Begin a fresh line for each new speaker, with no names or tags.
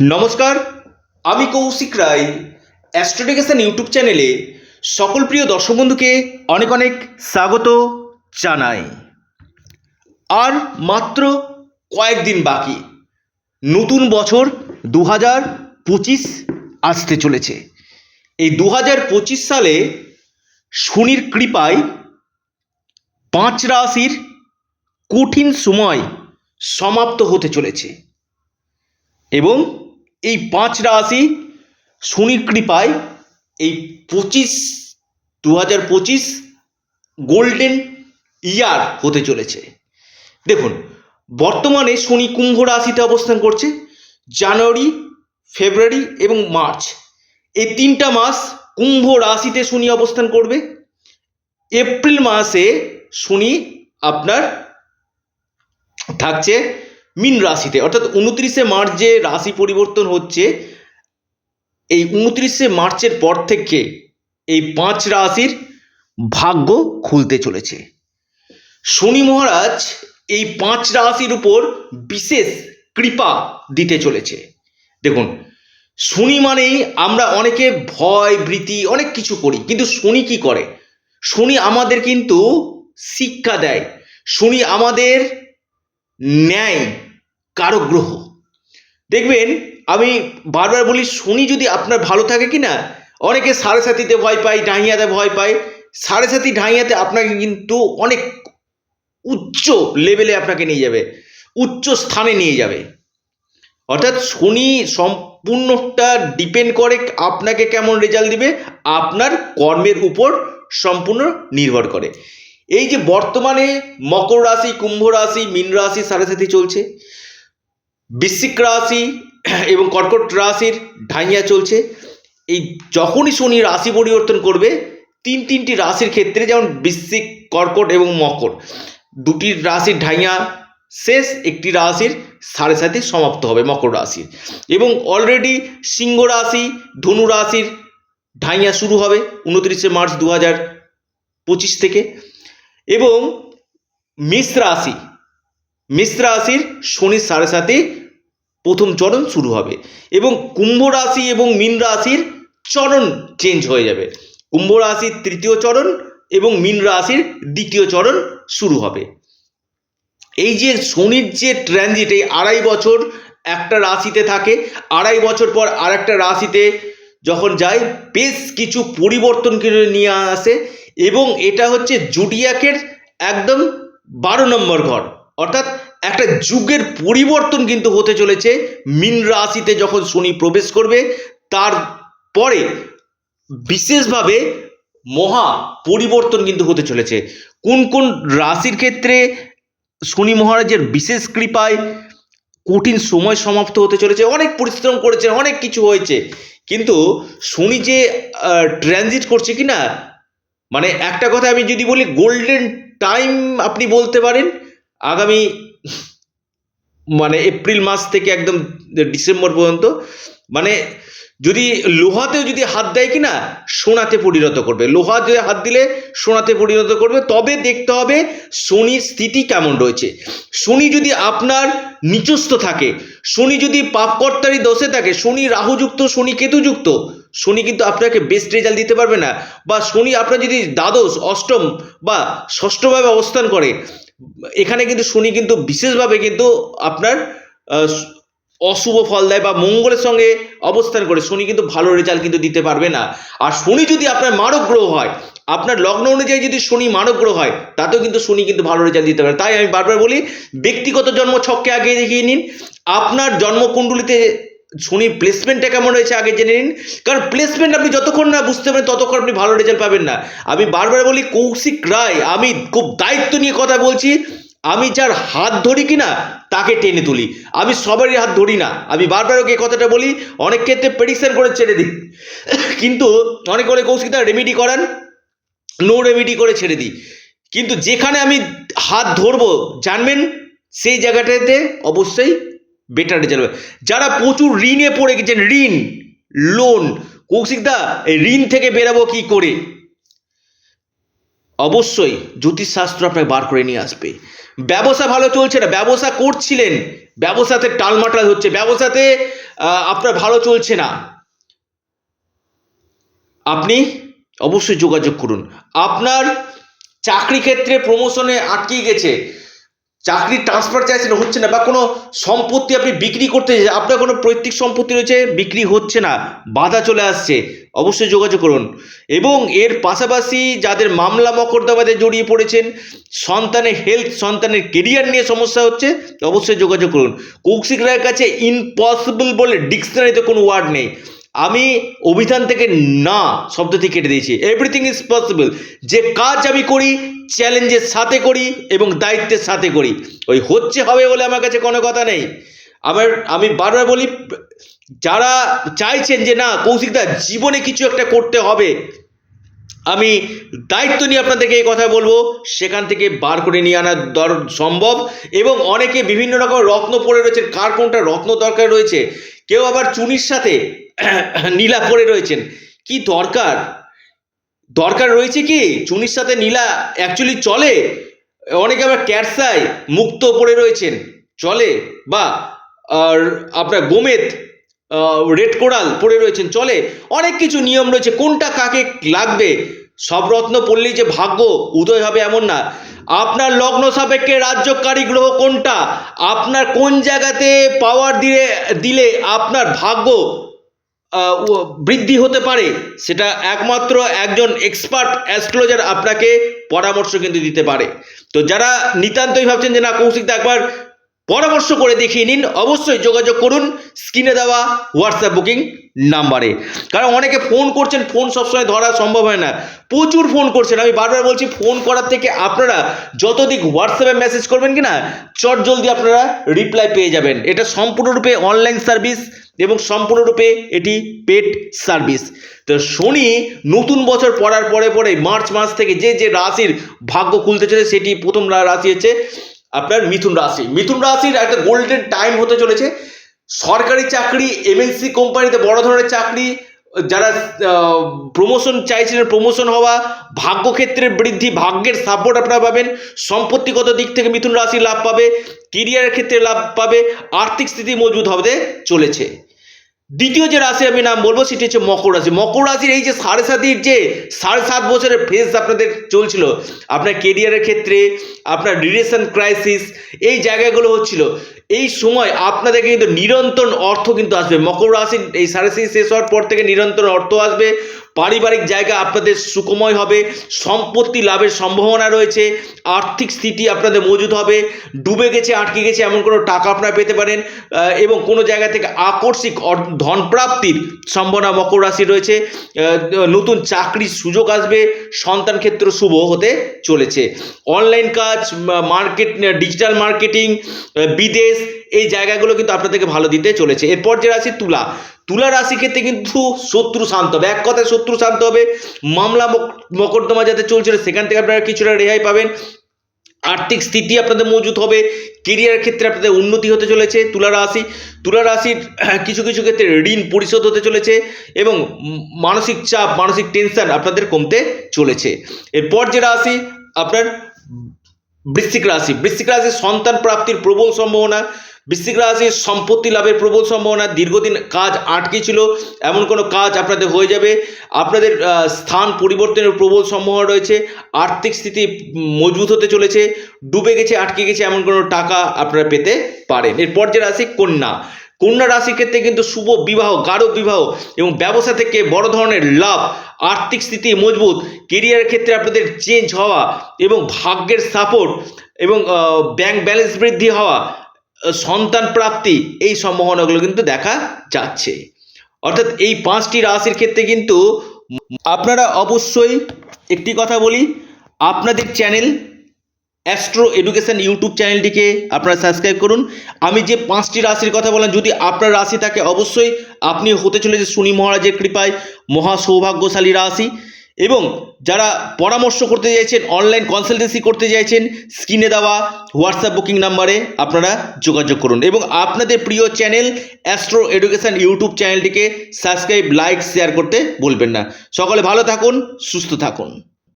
নমস্কার, আমি কৌশিক রায় অ্যাস্ট্রোডিকেশন ইউটিউব চ্যানেলে সকল প্রিয় দর্শক বন্ধুকে অনেক অনেক স্বাগত জানাই। আর মাত্র কয়েকদিন বাকি, নতুন বছর দু হাজার পঁচিশ আসতে চলেছে। এই দু হাজার পঁচিশ সালে শনির কৃপায় পাঁচ রাশির কঠিন সময় সমাপ্ত হতে চলেছে। এবং এই পাঁচ রাশি শনির কৃপায় এই পঁচিশ দু হাজার পঁচিশ গোল্ডেন ইয়ার হতে চলেছে। দেখুন, বর্তমানে শনি কুম্ভ রাশিতে অবস্থান করছে, জানুয়ারি, ফেব্রুয়ারি এবং মার্চ। এই তিনটা মাস কুম্ভ রাশিতে শনি অবস্থান করবে। এপ্রিল মাসে শনি আপনার থাকছে মিন রাশিতে, অর্থাৎ উনত্রিশে মার্চ যে রাশি পরিবর্তন হচ্ছে, এই উনত্রিশে মার্চের পর থেকে এই পাঁচ রাশির ভাগ্য খুলতে চলেছে। শনি মহারাজ এই পাঁচ রাশির উপর বিশেষ কৃপা দিতে চলেছে। দেখুন, শনি মানেই আমরা অনেকে ভয়, ভীতি, অনেক কিছু করি, কিন্তু শনি কি করে? শনি আমাদের কিন্তু শিক্ষা দেয়। শনি আমাদের ন্যায় কারক গ্রহ। দেখবেন, আমি বারবার বলি, শনি যদি আপনার ভালো থাকে কি না অনেকে সাড়ে সাতিতে ভয় পায় ডাইয়াতে ভয় পায়। সাড়ে সাতি ডাইয়াতে আপনাকে কিন্তু অনেক উচ্চ লেভেলে আপনাকে নিয়ে যাবে, উচ্চ স্থানে নিয়ে যাবে। অর্থাৎ শনি সম্পূর্ণটা ডিপেন্ড করে আপনাকে কেমন রেজাল্ট দিবে, আপনার কর্মের উপর সম্পূর্ণ নির্ভর করে। এই যে বর্তমানে মকর রাশি, কুম্ভ রাশি, মীন রাশি সাড়ে সাথে চলছে। বৃশ্চিক রাশি এবং কর্কট রাশির ঢাইয়া চলছে। এই যখনই শনি রাশি পরিবর্তন করবে, তিন তিনটি রাশির ক্ষেত্রে যেমন বৃশ্চিক, কর্কট এবং মকর, দুটি রাশির ঢাইয়া শেষ, একটি রাশির সাড়ে সাথে সমাপ্ত হবে মকর রাশির। এবং অলরেডি সিংহ রাশি, ধনু রাশির ঢাইয়া শুরু হবে উনত্রিশে মার্চ দু হাজার পঁচিশ থেকে। এবং মেষ রাশি। মেষ রাশির শনির সাড়ে সাথে প্রথম চরণ শুরু হবে এবং কুম্ভ রাশি এবং মীন রাশির চরণ চেঞ্জ হয়ে যাবে। কুম্ভ রাশির তৃতীয় চরণ এবং মীন রাশির দ্বিতীয় চরণ শুরু হবে। এই যে শনির যে ট্রানজিট এই আড়াই বছর একটা রাশিতে থাকে, আড়াই বছর পর আর একটা রাশিতে যখন যায়, বেশ কিছু পরিবর্তন নিয়ে আসে। এবং এটা হচ্ছে জুডিয়াকের একদম বারো নম্বর ঘর। অর্থাৎ একটা যুগের পরিবর্তন কিন্তু হতে চলেছে। মিন রাশিতে যখন শনি প্রবেশ করবে তারপরে বিশেষভাবে মহা পরিবর্তন কিন্তু হতে চলেছে। কোন কোন রাশির ক্ষেত্রে শনি মহারাজের বিশেষ কৃপায় কঠিন সময় সমাপ্ত হতে চলেছে, অনেক পরিশ্রম করেছে অনেক কিছু হয়েছে। কিন্তু শনি যে ট্রানজিট করছে কি না মানে একটা কথা আমি যদি বলি গোল্ডেন টাইম আপনি বলতে পারেন, আগামী মানে এপ্রিল মাস থেকে একদম ডিসেম্বর পর্যন্ত মানে যদি লোহাতেও যদি হাত দেয় কি না সোনাতে পরিণত করবে। লোহা যে হাত দিলে, সোনাতে পরিণত করবে। তবে দেখতে হবে শনির স্থিতি কেমন রয়েছে। শনি যদি আপনার নিচস্থ থাকে, শনি যদি পাপকর্তারি দোষে থাকে, শনি রাহুযুক্ত, শনি কেতুযুক্ত শনি কিন্তু আপনাকে বেস্ট রেজাল্ট দিতে পারবে না। বা শনি আপনার যদি দ্বাদশ, অষ্টম বা ষষ্ঠভাবে অবস্থান করে, এখানে কিন্তু শনি কিন্তু বিশেষভাবে কিন্তু আপনার অশুভ ফল দেয় বা মঙ্গলের সঙ্গে অবস্থান করে। শনি কিন্তু ভালো রেজাল্ট কিন্তু দিতে পারবে না। আর শনি যদি আপনার মারক গ্রহ হয়, আপনার লগ্ন অনুযায়ী যদি শনি মারক গ্রহ হয়, তাতেও কিন্তু শনি কিন্তু ভালো রেজাল্ট দিতে পারে তাই আমি বারবার বলি, ব্যক্তিগত জন্ম ছককে আগে দেখিয়ে নিন। আপনার জন্মকুণ্ডলিতে শনির প্লেসমেন্টটা কেমন হয়েছে আগে জেনে নিন। কারণ প্লেসমেন্ট আপনি যতক্ষণ না বুঝতে পারেন ততক্ষণ আপনি ভালো রেজাল্ট পাবেন না। আমি বারবার বলি, কৌশিক রায়, আমি খুব দায়িত্ব নিয়ে কথা বলছি। আমি যার হাত ধরি কি না তাকে টেনে তুলি। আমি সবারই হাত ধরি না। আমি বারবার ওকে কথাটা বলি, অনেক ক্ষেত্রে প্রেডিকশন করে ছেড়ে দিই। কিন্তু অনেক অনেক কৌশিক দা রেমেডি করান। নো রেমেডি করে ছেড়ে দিই। কিন্তু যেখানে আমি হাত ধরবো, জানবেন? সেই জায়গাটাতে অবশ্যই বেটার রেজাল্ট হবে। যারা প্রচুর ঋণে পড়ে গেছেন, ঋণ লোন কৌশিকদা এই ঋণ থেকে বেরাবো কি করে? অবশ্যই জ্যোতিষশাস্ত্র আপনাকে বার করে নিয়ে আসবে। ব্যবসা ভালো চলছে না, ব্যবসা করছিলেন, ব্যবসাতে টালমাটাল হচ্ছে, ব্যবসাতে আপনার ভালো চলছে না। আপনি অবশ্যই যোগাযোগ করুন। আপনার চাকরি ক্ষেত্রে প্রমোশনে আটকে গেছে। চাকরি ট্রান্সফার চাইছেন হচ্ছে না, বা কোনো সম্পত্তি আপনি বিক্রি করতে আপনার কোনো পৈতৃক সম্পত্তি রয়েছে, বিক্রি হচ্ছে না, বাধা চলে আসছে, অবশ্যই যোগাযোগ করুন। এবং এর পাশাপাশি যাদের মামলা মকদ্দমাতে জড়িয়ে পড়েছেন, সন্তানের হেলথ সন্তানের কেরিয়ার নিয়ে সমস্যা হচ্ছে, অবশ্যই যোগাযোগ করুন। কৌশিক রায়ের কাছে ইম্পসিবল বলে ডিকশনারিতে কোনো ওয়ার্ড নেই। আমি অভিধান থেকে না শব্দটি কেটে দিয়েছি। এভরিথিং ইজ পসিবল যে কাজ আমি করি চ্যালেঞ্জের সাথে করি এবং দায়িত্বের সাথে করি। ওই হচ্ছে, হবে বলে আমার কাছে কোনো কথা নেই। আমার, আমি বারবার বলি, যারা চাইছেন যে না, কৌশিকদা, জীবনে কিছু একটা করতে হবে, আমি দায়িত্ব নিয়ে আপনাদেরকে এই কথা বলব। সেখান থেকে বার করে নিয়ে আনা দর, সম্ভব। এবং অনেকে বিভিন্ন রকম রত্ন পড়ে রয়েছে। কার কোনটা রত্ন দরকার রয়েছে? কেউ আবার চুনির সাথে নীলা পড়ে রয়েছেন। কি দরকার? দরকার রয়েছে কি? চুনির সাথে নীলা অ্যাকচুয়ালি চলে? অনেকে আবার ক্যারসাই মুক্ত পড়ে রয়েছেন। চলে? বা, আর আপনার গোমেদ রেড কোরাল পড়ে রয়েছেন। চলে? অনেক কিছু নিয়ম রয়েছে। কোনটা কাকে লাগবে? সব রত্ন পড়লেই যে ভাগ্য উদয় হবে এমন না। আপনার লগ্ন সাপেক্ষে রাজ্যকারী গ্রহ কোনটা? আপনার কোন জায়গাতে পাওয়ার দিলে দিলে আপনার ভাগ্য বৃদ্ধি হতে পারে, সেটা একমাত্র একজন এক্সপার্ট অ্যাস্ট্রোলজার আপনাকে পরামর্শ কিন্তু দিতে পারে। তো যারা নিতান্তই ভাবছেন যে না কৌশিকদা একবার পরামর্শ করে দেখিয়ে নিন, অবশ্যই যোগাযোগ করুন স্ক্রিনে দেওয়া হোয়াটসঅ্যাপ বুকিং নাম্বারে। কারণ অনেকে ফোন করছেন, ফোন সবসময় ধরা সম্ভব হয় না। প্রচুর ফোন করছেন, আমি বারবার বলছি ফোন করার থেকে আপনারা যতদিক হোয়াটসঅ্যাপে মেসেজ করবেন কি না চট জলদি আপনারা রিপ্লাই পেয়ে যাবেন। এটা সম্পূর্ণরূপে অনলাইন সার্ভিস এবং সম্পূর্ণরূপে এটি পেড সার্ভিস তো শনি নতুন বছর পড়ার পরে পরে মার্চ মাস থেকে যে যে রাশির ভাগ্য খুলতে চলেছে, সেটি প্রথম রাশি হচ্ছে আপনার মিথুন রাশি। মিথুন রাশির একটা গোল্ডেন টাইম হতে চলেছে। সরকারি চাকরি এমএনসি কোম্পানিতে বড় ধরনের চাকরি যারা প্রমোশন চাইছিলেন প্রমোশন হওয়া ভাগ্যক্ষেত্রের বৃদ্ধি, ভাগ্যের সাপোর্ট আপনারা পাবেন। সম্পত্তিগত দিক থেকে মিথুন রাশি লাভ পাবে কেরিয়ারের ক্ষেত্রে লাভ পাবে, আর্থিক স্থিতি মজবুত হতে চলেছে। দ্বিতীয় যে রাশি আমি নাম বলব, সেটি হচ্ছে মকর রাশি। মকর রাশির এই যে সাড়ে সাতির যে সাড়ে সাত বছরের ফেজ আপনাদের চলছিল, আপনার কেরিয়ারের ক্ষেত্রে, আপনার রিলেশন ক্রাইসিস এই জায়গাগুলো হচ্ছিল, এই সময় আপনাদের কিন্তু নিরন্তর অর্থ কিন্তু আসবে। মকর রাশি এই সাড়ে সাতি শেষ হওয়ার পর থেকে নিরন্তর অর্থ আসবে। পারিবারিক জায়গা আপনাদের সুখময় হবে, সম্পত্তি লাভের সম্ভাবনা রয়েছে, আর্থিক স্থিতি আপনাদের মজুদ হবে, ডুবে গেছে, আটকে গেছে এমন কোনো টাকা আপনারা পেতে পারেন এবং কোনো জায়গা থেকে অর- ধনপ্রাপ্তির সম্ভাবনা মকর রাশি রয়েছে নতুন চাকরির সুযোগ আসবে, সন্তান ক্ষেত্র শুভ হতে চলেছে। অনলাইন কাজ মার্কেট ডিজিটাল মার্কেটিং বিদেশ, এই জায়গাগুলো কিন্তু আপনাদেরকে ভালো দিতে চলেছে। এরপর যে রাশি তুলা তুলা রাশি ক্ষেত্রে কিন্তু শত্রু শান্ত হবে। এক কথায় শত্রু শান্ত হবে। মামলা মক- মকদ্দমা যাতে চলছিল সেখান থেকে আপনারা কিছুটা রেহাই পাবেন। আর্থিক স্থিতি আপনাদের মজুত হবে। কেরিয়ার ক্ষেত্রে আপনাদের উন্নতি হতে চলেছে তুলা রাশি। তুলা রাশির কিছু কিছু ক্ষেত্রে ঋণ পরিশোধ হতে চলেছে এবং মানসিক চাপ, মানসিক টেনশন আপনাদের কমতে চলেছে। এরপর যে রাশি, আপনার বৃশ্চিক রাশি। বৃশ্চিক রাশির সন্তান প্রাপ্তির প্রবল সম্ভাবনা, বৃশ্চিক রাশির সম্পত্তি লাভের প্রবল সম্ভাবনা, দীর্ঘদিন কাজ আটকে ছিল এমন কোনো কাজ আপনাদের হয়ে যাবে। আপনাদের স্থান পরিবর্তনের প্রবল সম্ভাবনা রয়েছে, আর্থিক স্থিতি মজবুত হতে চলেছে, ডুবে গেছে, আটকে গেছে, এমন কোনো টাকা আপনারা পেতে পারেন। এরপর যে রাশি, কন্যা। কন্যা রাশির ক্ষেত্রে কিন্তু শুভ বিবাহ, গাঢ় বিবাহ এবং ব্যবসা থেকে বড় ধরনের লাভ, আর্থিক স্থিতি মজবুত কেরিয়ারের ক্ষেত্রে আপনাদের চেঞ্জ হওয়া এবং ভাগ্যের সাপোর্ট এবং ব্যাংক ব্যালেন্স বৃদ্ধি হওয়া সন্তান প্রাপ্তি এই সম্ভাবনাগুলো কিন্তু দেখা যাচ্ছে। অর্থাৎ এই পাঁচটি রাশির ক্ষেত্রে কিন্তু আপনারা অবশ্যই একটি কথা বলি, আপনাদের চ্যানেল অ্যাস্ট্রো এডুকেশন ইউটিউব চ্যানেলটিকে আপনারা সাবস্ক্রাইব করুন। আমি যে পাঁচটি রাশির কথা বললাম, যদি আপনার রাশি থাকে, অবশ্যই আপনি হতে চলেছে শনি মহারাজের কৃপায় মহা সৌভাগ্যশালী রাশি। এবং যারা পরামর্শ করতে চাইছেন অনলাইন কনসালটেন্সি করতে চাইছেন স্ক্রিনে দেওয়া হোয়াটসঅ্যাপ বুকিং নাম্বারে আপনারা যোগাযোগ করুন। এবং আপনাদের প্রিয় চ্যানেল অ্যাস্ট্রো এডুকেশন ইউটিউব চ্যানেলটিকে সাবস্ক্রাইব লাইক শেয়ার করতে বলবেন না। সকলে ভালো থাকুন, সুস্থ থাকুন।